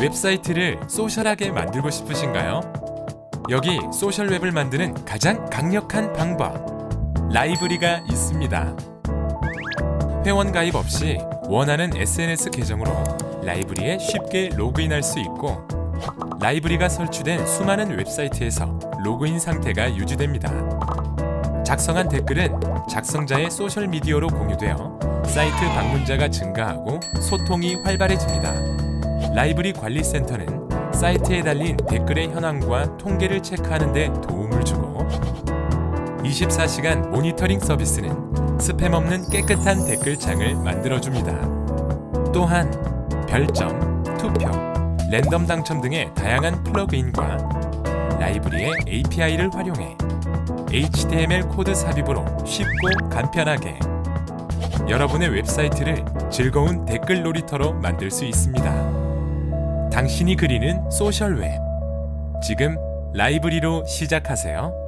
웹사이트를 소셜하게 만들고 싶으신가요? 여기 소셜웹을 만드는 가장 강력한 방법 라이브리가 있습니다. 회원 가입 없이 원하는 SNS 계정으로 라이브리에 쉽게 로그인할 수 있고 라이브리가 설치된 수많은 웹사이트에서 로그인 상태가 유지됩니다. 작성한 댓글은 작성자의 소셜 미디어로 공유되어 사이트 방문자가 증가하고 소통이 활발해집니다. 라이브리 관리센터는 사이트에 달린 댓글의 현황과 통계를 체크하는 데 도움을 주고 24시간 모니터링 서비스는 스팸 없는 깨끗한 댓글창을 만들어줍니다. 또한 별점, 투표, 랜덤 당첨 등의 다양한 플러그인과 라이브리의 API를 활용해 HTML 코드 삽입으로 쉽고 간편하게 여러분의 웹사이트를 즐거운 댓글 놀이터로 만들 수 있습니다. 당신이 그리는 소셜 웹. 지금 라이브리로 시작하세요.